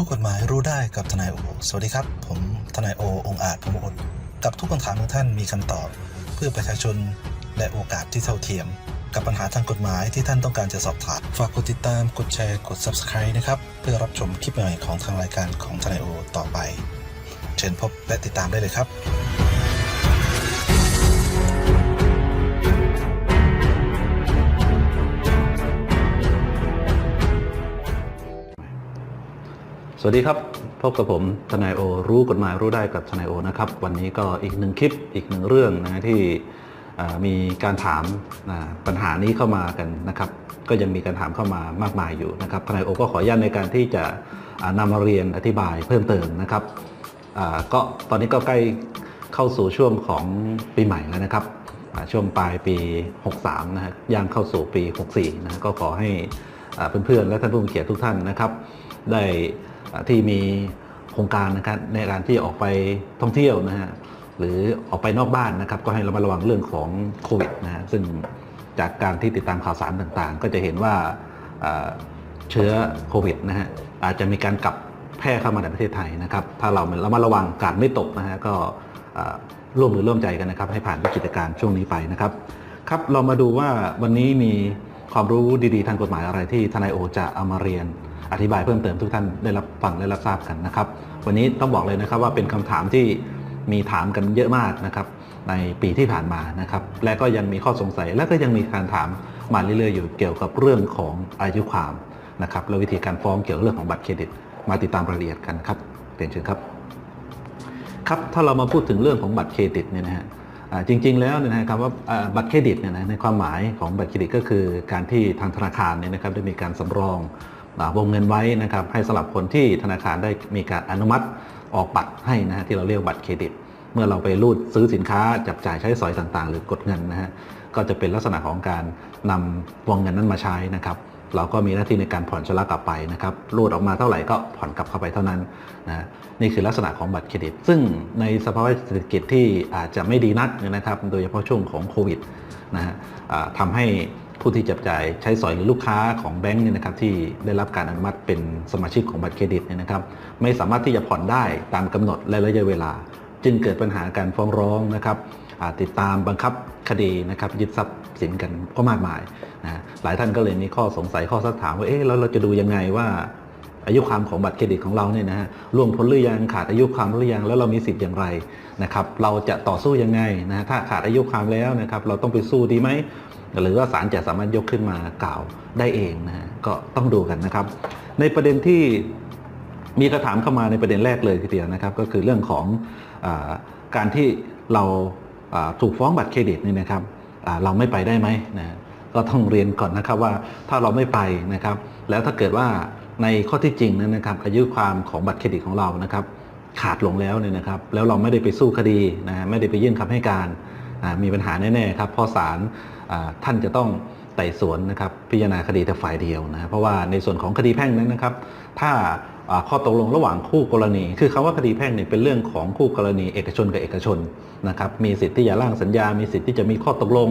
รู้กฎหมายรู้ได้กับทนายโอ สวัสดีครับ ผมทนายโอ องอาจพมอดกับทุกคำถามของท่านมีคำตอบ เพื่อประชาชนและโอกาสที่เท่าเทียม กับปัญหาทางกฎหมายที่ท่านต้องการจะสอบถาม ฝากกดติดตาม กดแชร์ กด Subscribe นะครับ เพื่อรับชมคลิปใหม่ของทางรายการของทนายโอ ต่อไป เชิญพบและติดตามได้เลยครับ สวัสดีครับ พบกับผมทนายโอ รู้กฎหมายรู้ได้กับทนายโอนะครับ วันนี้ก็อีกหนึ่งคลิปอีกหนึ่งเรื่องนะที่มีการถามปัญหานี้เข้ามากันนะครับ ก็ยังมีการถามเข้ามามากมายอยู่นะครับทนายโอก็ขออนุญาตในการที่จะอ่านำมาเรียนอธิบายเพิ่มเติมนะครับก็ตอนนี้ก็ใกล้เข้าสู่ช่วงของปีใหม่แล้วนะครับช่วงปลายปี 63 นะฮะย่างเข้าสู่ปี 64 นะก็ขอให้เพื่อนๆและท่านผู้มีเกียรติทุกท่านนะครับ ได้ ที่มีโครงการนะครับในการที่ออกไปท่องเที่ยวนะฮะหรือออกไปนอกบ้านนะครับ ก็ให้ระมัดระวังเรื่องของโควิดนะฮะซึ่งจากการที่ติดตามข่าวสารต่างๆ ก็จะเห็นว่าเชื้อโควิดนะฮะอาจจะมีการกลับแพร่เข้ามาในประเทศไทยนะครับ ถ้าเราเระมัดระวังการไม่ตกนะฮะก็ร่วมมือร่วมใจกันนะครับ ให้ผ่านวิกฤตการณ์ช่วงนี้ไปนะครับ ครับเรามาดูว่าวันนี้มีความรู้ดีๆ ทางกฎหมายอะไรที่ทนายโอจะเอามาเรียน อธิบายเพิ่มเติมทุกท่านได้รับฟังได้รับทราบกันนะครับ วันนี้ต้องบอกเลยนะครับว่าเป็นคำถามที่มีถามกันเยอะมากนะครับในปีที่ผ่านมานะครับและก็ยังมีข้อสงสัย และก็ยังมีการถามมาเรื่อยๆอยู่เกี่ยวกับเรื่องของอายุความนะครับและวิธีการฟ้องเกี่ยวกับเรื่องของบัตรเครดิต มาติดตามรายละเอียดกันครับเรียนเชิญครับครับถ้าเรามาพูดถึงเรื่องของบัตรเครดิตเนี่ยนะฮะจริง ๆ แล้วเนี่ยนะครับว่าบัตรเครดิตเนี่ยนะในความหมายของบัตรเครดิตก็คือการที่ทางธนาคารเนี่ยนะครับได้มีการสำรอง วงเงินไว้นะครับให้สำหรับคนที่ธนาคารได้มีการอนุมัติออกบัตรให้นะฮะที่เราเรียกบัตรเครดิต เมื่อเราไปรูดซื้อสินค้าจับจ่ายใช้สอยต่างๆ หรือกดเงินนะฮะก็จะเป็นลักษณะของการนำวงเงินนั้นมาใช้นะครับเราก็มีหน้าที่ในการผ่อนชำระกลับไปนะครับรูดออกมาเท่าไหร่ก็ผ่อนกลับเข้าไปเท่านั้นนะนี่คือลักษณะของบัตรเครดิต ซึ่งในสภาวะเศรษฐกิจที่อาจจะไม่ดีนักนะครับ โดยเฉพาะช่วงของโควิดนะฮะทำให้ ผู้ที่จับจ่ายใช้สอยหรือลูกค้าของแบงก์เนี่ยนะครับที่ได้รับการอนุมัติเป็นสมาชิกของบัตรเครดิตเนี่ยนะครับไม่สามารถที่จะผ่อนได้ตามกำหนดและระยะเวลา จึงเกิดปัญหาการฟ้องร้องนะครับติดตามบังคับคดีนะครับยึดทรัพย์สินกันก็มากมายนะหลายท่านก็เลยมีข้อสงสัยข้อสักถามว่าเอ๊ะแล้วเราจะดูยังไงว่า อายุความของบัตรเครดิตของเราเนี่ยนะฮะล่วงพ้นหรือยังขาดอายุความหรือยังแล้วเรามีสิทธิ์อย่างไรนะครับเราจะต่อสู้ยังไงนะถ้าขาดอายุความแล้วนะครับเราต้องไปสู้ดีไหม หรือว่าศาลจะสามารถยกขึ้นมากล่าวได้เองนะก็ต้องดูกันนะครับ ในประเด็นที่มีคำถามเข้ามาในประเด็นแรกเลยทีเดียวนะครับ ก็คือเรื่องของอการที่เราถูกฟ้องบัตรเครดิตนี่นะครับเราไม่ไปได้ไหมนะก็ต้องเรียนก่อนนะครับว่าถ้าเราไม่ไปนะครับ แล้วถ้าเกิดว่าในข้อที่จริงนั้นนะครับ อายุความของบัตรเครดิตของเรานะครับ ขาดลงแล้วเนี่ยนะครับ แล้วเราไม่ได้ไปสู้คดีนะไม่ได้ไปยื่นคำให้การมีปัญหาแน่ๆครับเพราะศาล ท่านจะต้องไต่สวนนะครับพิจารณาคดีแต่ฝ่ายเดียวนะเพราะว่าในส่วนของคดีแพ่งนั้นนะครับ ถ้าข้อตกลงระหว่างคู่กรณี คือคำว่าคดีแพ่งเนี่ยเป็นเรื่องของคู่กรณีเอกชนกับเอกชนนะครับมีสิทธิ์ที่จะร่างสัญญา มีสิทธิ์ที่จะมีข้อตกลง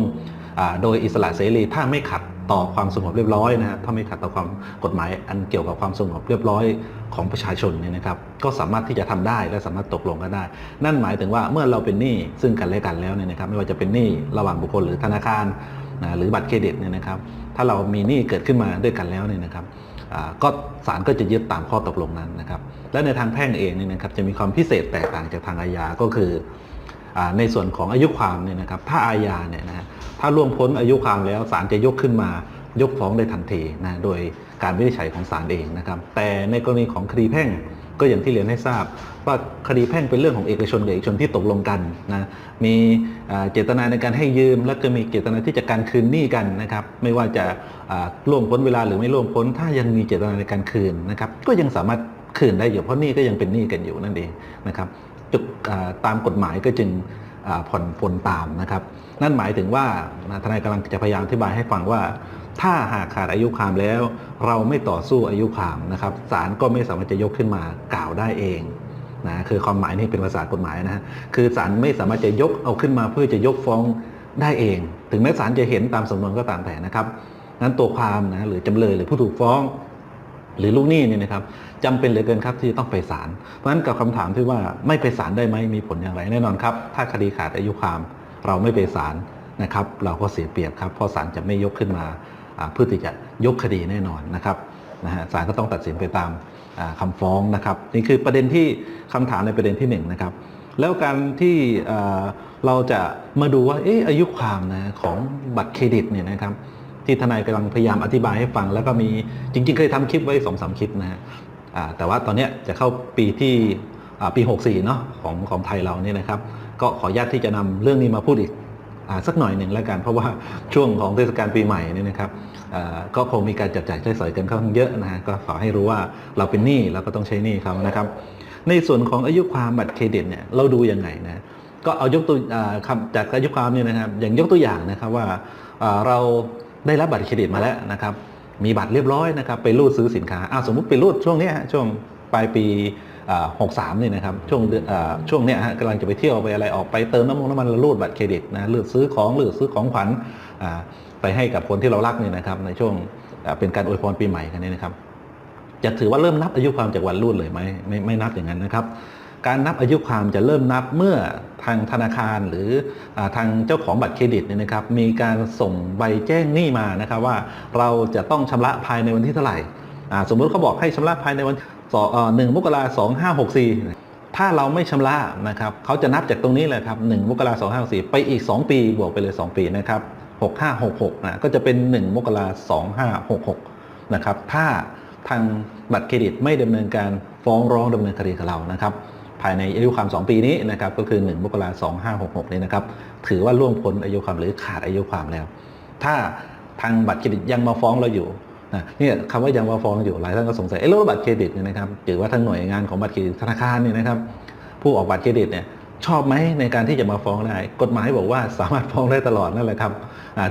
โดยอิสระเสรีถ้าไม่ขัดต่อความสงบเรียบร้อยนะฮะถ้าไม่ขัดต่อความกฎหมายอันเกี่ยวกับความสงบเรียบร้อยของประชาชนเนี่ยนะครับ ก็สามารถที่จะทำได้และสามารถตกลงกันได้ นั่นหมายถึงว่าเมื่อเราเป็นหนี้ซึ่งกันและกันแล้วเนี่ยนะครับ ไม่ว่าจะเป็นหนี้ระหว่างบุคคลหรือธนาคารนะหรือบัตรเครดิตเนี่ยนะครับ ถ้าเรามีหนี้เกิดขึ้นมาด้วยกันแล้วเนี่ยนะครับก็ศาลก็จะยึดตามข้อตกลงนั้นนะครับ และในทางแพ่งเองเนี่ยนะครับจะมีความพิเศษแตกต่างจากทางอาญาก็คือ ในส่วนของอายุความเนี่ยนะครับถ้าอาญาเนี่ยนะถ้าล่วงพ้นอายุความแล้วศาลจะยกขึ้นมายกฟ้องได้ทันทีนะโดยการวินิจฉัยของศาลเองนะครับแต่ในกรณีของคดีแพ่งก็อย่างที่เรียนให้ทราบ ว่าคดีแพ่งเป็นเรื่องของเอกชนกับเอกชนที่ตกลงกันนะมีเจตนาในการให้ยืม และก็มีเจตนาที่จะการคืนหนี้กันนะครับไม่ว่าจะล่วงพ้นเวลาหรือไม่ล่วงพ้น ถ้ายังมีเจตนาในการคืนนะครับก็ยังสามารถคืนได้อยู่เพราะหนี้ก็ยังเป็นหนี้กันอยู่นั่นเองนะครับ จุดตามกฎหมายก็จึงผ่อนปลนตามนะครับ นั่นหมายถึงว่าทนายกำลังจะพยายามอธิบายให้ฟังว่า ถ้าหากขาดอายุความแล้ว เราไม่ต่อสู้อายุความนะครับศาลก็ไม่สามารถจะยกขึ้นมากล่าวได้เองนะคือความหมายนี่เป็นภาษากฎหมายนะฮะคือศาลไม่สามารถจะยกเอาขึ้นมาเพื่อจะยกฟ้องได้เอง ถึงแม้ศาลจะเห็นตามสำนวนก็ตามแต่นะครับนั้นตัวความนะหรือจำเลยหรือผู้ถูกฟ้อง หรือลูกหนี้เนี่ยนะครับจำเป็นเหลือเกินครับที่ต้องไปศาลเพราะฉะนั้นกับคำถามที่ว่าไม่ไปศาลได้ไหมมีผลอย่างไรแน่นอนครับ ถ้าคดีขาดอายุความเราไม่ไปศาลนะครับ เราก็เสียเปรียบครับเพราะศาลจะไม่ยกขึ้นมาเพื่อที่จะยกคดีแน่นอนนะครับนะฮะศาลก็ต้องตัดสินไปตามอ่าคำฟ้องนะครับ นี่คือประเด็นที่คำถามในประเด็นที่หนึ่งนะครับแล้วการที่เอ่อเราจะมาดูว่าเอออายุความนะของบัตรเครดิตเนี่ยนะครับ ที่ทนายกำลังพยายามอธิบายให้ฟัง แล้วก็มีจริง ๆ เคยทำคลิปไว้สองสามคลิปนะฮะแต่ว่าตอนนี้จะเข้าปีที่ปี 64เนาะของของไทยเราเนี่ยนะครับ ก็ขออนุญาตที่จะนำเรื่องนี้มาพูดอีกอสักหน่อยหนึ่งแล้วกัน เพราะว่าช่วงของเทศกาลปีใหม่เนี่ยนะครับก็คงมีการจับจ่ายใช้สอยกันค่อนข้างเยอะนะฮะก็ขอให้รู้ว่าเราเป็นหนี้เราก็ต้องใช้หนี้เขานะครับ ในส่วนของอายุความบัตรเครดิตเนี่ยเราดูยังไงนะก็เอายกตัวจากอายุความเนี่ยนะครับอย่างยกตัวอย่างนะครับว่าเรา ได้รับบัตรเครดิตมาแล้วนะครับ มีบัตรเรียบร้อยนะครับไปรูดซื้อสินค้าอ้าวสมมุติไปรูดช่วงนี้ฮะช่วงปลายปีหกสามนี่นะครับช่วงเดือนอ่าช่วงเนี้ยฮะกำลังจะไปเที่ยวไปอะไรออกไปเติมน้ำมันน้ำมันล้วรูดบัตรเครดิตนะเลือซื้อของหรือซื้อของขวัญไปให้กับคนที่เรารักนี่นะครับในช่วงเป็นการอวยพรปีใหม่กันนี่นะครับ จะถือว่าเริ่มนับอายุความจากวันรูดเลยไหมไม่ไม่นับอย่างนั้นนะครับ การนับอายุความจะเริ่มนับเมื่อทางธนาคารหรืออทางเจ้าของบัตรเครดิตเนี่ยนะครับ มีการส่งใบแจ้งหนี้มานะครับว่าเราจะต้องชำระภายในวันที่เท่าไหร่สมมุติเขาบอกให้ชำระภายในวันสอหนึ่งมกราสองห้าหกสี่ถ้าเราไม่ชำระนะครับเขาจะนับจากตรงนี้เลยครับหนึ่งมกราสองห้าสี่ไปอีก 2 ปี บวกไปเลย 2 ปีนะครับหกห้าหกหกนะก็จะเป็น 1 มกราสองห้าหกหกนะครับถ้าทางบัตรเครดิตไม่ดำเนินการฟ้องร้องดำเนินคดีกับเรานะครับ ภายในอายุความ 2 ปีนี้นะครับก็คือ 1 มกราคม 2566 นี้นะครับถือว่าล่วงพ้นอายุความหรือขาดอายุความแล้ว ถ้าทางบัตรเครดิตยังมาฟ้องเราอยู่นะนี่คำว่ายังมาฟ้องอยู่หลายท่านก็สงสัยเอ้แล้วบัตรเครดิตเนี่ยนะครับหรือว่าทางหน่วยงานของบัตรเครดิตธนาคารเนี่ยนะครับผู้ออกบัตรเครดิตเนี่ยชอบไหมในการที่จะมาฟ้องได้ กฎหมายบอกว่าสามารถฟ้องได้ตลอดนั่นแหละครับ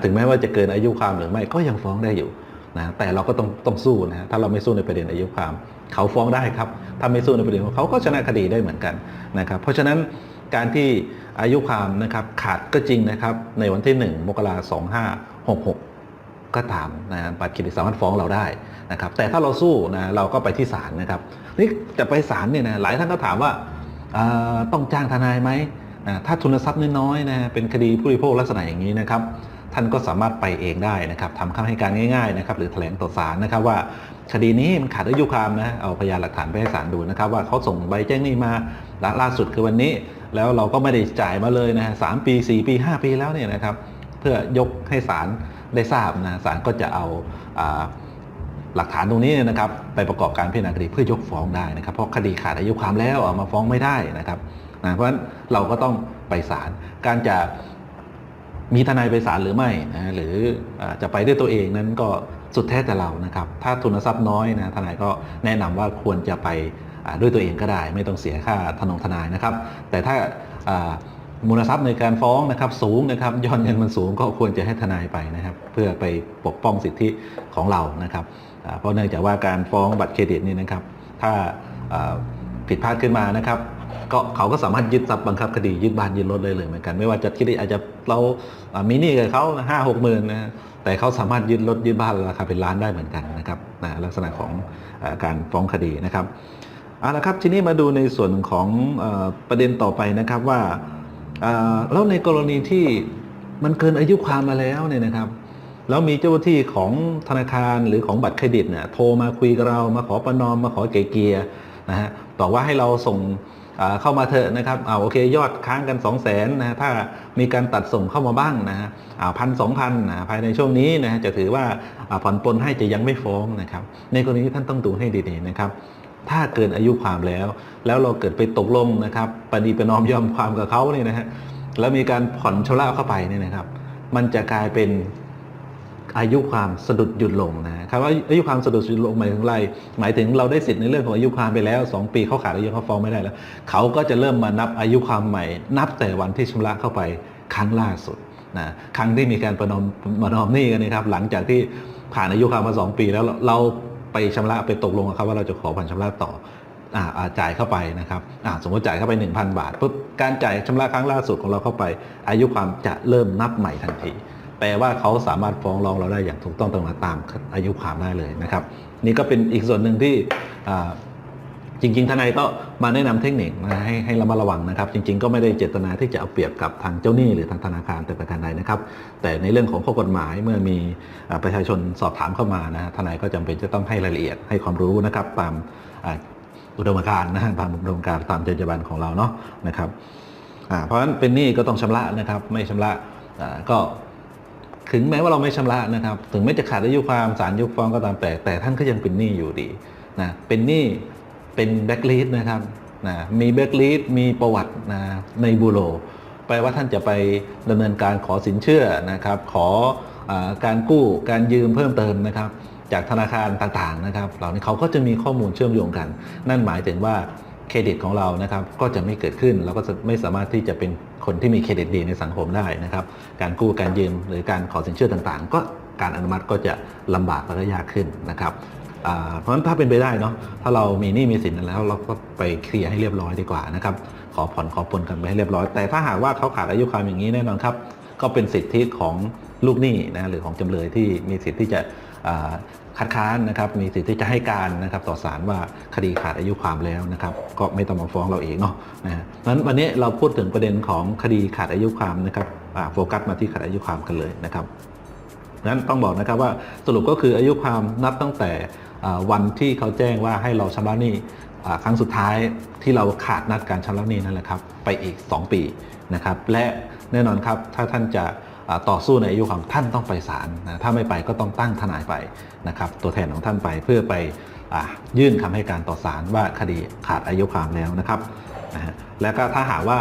ถึงแม้ว่าจะเกินอายุความหรือไม่ก็ยังฟ้องได้อยู่นะแต่เราก็ต้องต้องสู้นะถ้าเราไม่สู้ในประเด็นอายุความ เขาฟ้องได้ครับถ้าไม่สู้ในประเด็นของเขาก็ชนะคดีได้เหมือนกันนะครับเพราะฉะนั้นการที่อายุความนะครับขาดก็จริงนะครับในวันที่ 1 มกราคม2566ก็ตามนะบัตรเครดิตสามารถฟ้องเราได้นะครับแต่ถ้าเราสู้นะเราก็ไปที่ศาลนะครับนี่จะไปศาลเนี่ยนะหลายท่านก็ถามว่าต้องจ้างทนายไหมถ้าทุนทรัพย์น้อยๆนะเป็นคดีผู้บริโภคลักษณะอย่างนี้นะครับ ท่านก็สามารถไปเองได้นะครับทำคำให้การง่ายๆนะครับหรือแถลงต่อศาลนะครับว่าคดีนี้มันขาดอายุความนะเอาพยานหลักฐานไปให้ศาลดูนะครับ ว่าเขาส่งใบแจ้งหนี้มาล่าสุดคือวันนี้ แล้วเราก็ไม่ได้จ่ายมาเลยนะฮะสามปี 4 ปี 5 ปีแล้วเนี่ยนะครับ เพื่อยกให้ศาลได้ทราบนะศาลก็จะเอาอาหลักฐานตรงนี้นะครับไปประกอบการพิจารณาคดีเพื่อยกฟ้องได้นะครับ เพราะคดีขาดอายุความแล้วเอามาฟ้องไม่ได้นะครับนะเพราะฉะนั้นเราก็ต้องไปศาลการจะ มีทนายไปศาลหรือไม่นะหรืออจะไปด้วยตัวเองนั้นก็สุดแท้แต่เรานะครับ ถ้าทุนทรัพย์น้อยนะทนายก็แนะนำว่าควรจะไปด้วยตัวเองก็ได้ ไม่ต้องเสียค่าทนงทนายนะครับ แต่ถ้ามูลทรัพย์ในการฟ้องนะครับสูงนะครับยอดเงินมันสูงก็ควรจะให้ทนายไปนะครับ เพื่อไปปกป้องสิทธิของเรานะครับเพราะเนื่องจากว่าการฟ้องบัตรเครดิตนี่นะครับ ถ้าผิดพลาดขึ้นมานะครับ ก็เขาก็สามารถยึดทรัพย์บังคับคดียึดบ้านยึดรถเลยเลยเหมือนกัน ไม่ว่าจะคิดอาจจะเรามีหนี้กับเขาห้าหกหมื่นนะแต่เขาสามารถยึดรถยึดบ้านราคาเป็นล้านได้เหมือนกันนะครับนะลักษณะของอการฟ้องคดีนะครับเอาละครับทีนี้มาดูในส่วนของอประเด็นต่อไปนะครับว่าแล้วในกรณีที่มันเกินอายุความมาแล้วเนี่ยนะครับแล้วมีเจ้าหน้าที่ของธนาคารหรือของบัตรเครดิตเนี่ยโทรมาคุยกับเรามาขอประนอมมาขอเกียเกลี่ยนะฮะบอว่าให้เราส่ง เข้ามาเถอะนะครับเอาโอเคยอดค้างกัน 2 0 0แสนนะถ้ามีการตัดส่งเข้ามาบ้างนะฮะพันสองพันนะภายในช่วงนี้นะจะถือว่าอ่าผ่อนปลนให้จะยังไม่ฟ้องนะครับ ในกรณีที่ท่านต้องดูให้ดีๆนะครับถ้าเกินอายุความแล้ว แล้วเราเกิดไปตกลงนะครับปณีประนอมยอมความกับเขาเนี่ยนะฮะแล้วมีการผ่อนชำระเข้าไปเนี่ยนะครับ มันจะกลายเป็น อายุความสะดุดหยุดลงนะครับว่าอายุความสะดุดหยุดลงหมายถึงอะไร หมายถึงเราได้สิทธิ์ในเรื่องของอายุความไปแล้ว 2 ปีเขาขาดอายุเขาฟ้องไม่ได้แล้ว เขาก็จะเริ่มมานับอายุความใหม่ นับแต่วันที่ชำระเข้าไปครั้งล่าสุดนะครั้งที่มีการประนอมประนอมหนี้กันนะครับหลังจากที่ผ่านอายุความมา 2 ปีแล้วเราไปชำระไปตกลงกับเขาว่าเราจะขอผ่อนชำระต่ออ่าจ่ายเข้าไปนะครับอ่าสมมติจ่ายเข้าไป 1,000 บาทปุ๊บการจ่ายชำระครั้งล่าสุดของเราเข้าไป อายุความจะเริ่มนับใหม่ทันที แปลว่าเขาสามารถฟ้องร้องเราได้อย่างถูกต้องตามตามอายุความได้เลยนะครับ นี่ก็เป็นอีกส่วนหนึ่งที่จริง ๆ ทนายก็มาแนะนำเทคนิคนะให้ให้ระมัดระวังนะครับ จริง ๆ ก็ไม่ได้เจตนาที่จะเอาเปรียบกับทางเจ้าหนี้หรือทางธนาคารแต่ประการใดนะครับ แต่ในเรื่องของข้อกฎหมายเมื่อมีอประชาชนสอบถามเข้ามานะฮะทนายก็จำเป็นจะต้องให้รายละเอียดให้ความรู้นะครับตามอุดมการณ์นะตามอุดมการณ์ตามจรรยาบรรณของเราเนาะนะครับเพราะฉะนั้นเป็นหนี้ก็ต้องชำระนะครับ ไม่ชำระก็ ถึงแม้ว่าเราไม่ชำระนะครับ ถึงแม้จะขาดอายุความศาลยกฟ้องก็ตามแต่ แต่ท่านก็ยังเป็นหนี้อยู่ดีนะเป็นหนี้เป็นแบ็กลีดนะครับนะมีแบ็กลีดมีประวัตินะในบูโรแปลว่าท่านจะไปดำเนินการขอสินเชื่อนะครับ ขออาการกู้การยืมเพิ่มเติมนะครับ จากธนาคารต่างๆนะครับ เหล่านี้เขาก็จะมีข้อมูลเชื่อมโยงกัน นั่นหมายถึงว่า เครดิตของเรานะครับก็จะไม่เกิดขึ้นเราก็จะไม่สามารถที่จะเป็นคนที่มีเครดิตดีในสังคมได้นะครับ การกู้การยืมหรือการขอสินเชื่อต่างๆ ก็การอนุมัติก็จะลำบากและยากขึ้นนะครับเพราะฉะนั้นถ้าเป็นไปได้เนาะถ้าเรามีหนี้มีสินแล้วเราก็ไปเคลียร์ให้เรียบร้อยดีกว่านะครับขอผ่อนขอปลนกันไปให้เรียบร้อย แต่ถ้าหากว่าเขาขาดอายุความอย่างนี้แน่นอนครับ ก็เป็นสิทธิของลูกหนี้นะหรือของจำเลยที่มีสิทธิที่จะ คัดค้านนะครับมีสิทธิ์ที่จะให้การนะครับต่อศาลว่าคดีขาดอายุความแล้วนะครับก็ไม่ต้องมาฟ้องเราเองเนาะนะฮะนั้นวันนี้เราพูดถึงประเด็นของคดีขาดอายุความนะครับโฟกัสมาที่ขาดอายุความกันเลยนะครับนั้นต้องบอกนะครับว่าสรุปก็คืออายุความนับตั้งแต่วันที่เขาแจ้งว่าให้เราชำระหนี้ครั้งสุดท้ายที่เราขาดนัดการชำระหนี้นั่นแหละครับไปอีก 2 ปีนะครับและแน่นอนครับถ้าท่านจะ ต่อสู้ในอายุความท่านต้องไปศาลนะถ้าไม่ไปก็ต้องตั้งทนายไปนะครับตัวแทนของท่านไปเพื่อไปอยื่นคำให้การต่อศาลว่าคดีขาดอายุความแล้วนะครับนะฮะแล้วก็ถ้าหากว่า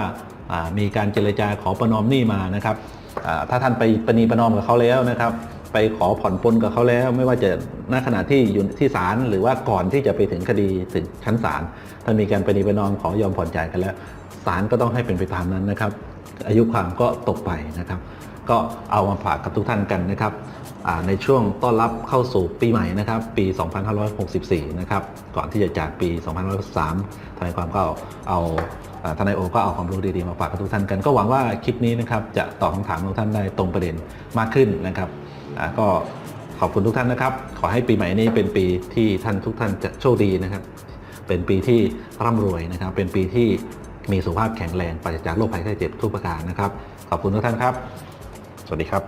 มีการเจรจาขอประนอมหนี้มานะครับถ้าท่านไปประนีประนอมกับเขาแล้วนะครับ ไปขอผ่อนปลนกับเขาแล้ว ไม่ว่าจะณขณะที่อยู่ที่ศาลหรือว่าก่อนที่จะไปถึงคดีถึงชั้นศาลถ้ามีการประนีประนอมขอยอมผ่อนจ่ายกันแล้วศาลก็ต้องให้เป็นไปตามนั้นนะครับ อายุความก็ตกไปนะครับ ก็เอามาฝากกับทุกท่านกันนะครับในช่วงต้อนรับเข้าสู่ปีใหม่นะครับ ปี 2564 นะครับ ก่อนที่จะจากปี 2563ทนายความก็เอาอ่าทนายโอก็เอาความรู้ดีๆมาฝากกับทุกท่านกัน ก็หวังว่าคลิปนี้นะครับจะตอบคำถามของท่านได้ตรงประเด็นมากขึ้นนะครับก็ขอบคุณทุกท่านนะครับ ขอให้ปีใหม่นี้เป็นปีที่ท่านทุกท่านจะโชคดีนะครับ เป็นปีที่ร่ำรวยนะครับ เป็นปีที่มีสุขภาพแข็งแรงปราศจากโรคภัยไข้เจ็บทุกประการนะครับ ขอบคุณทุกท่านครับ สวัสดีครับ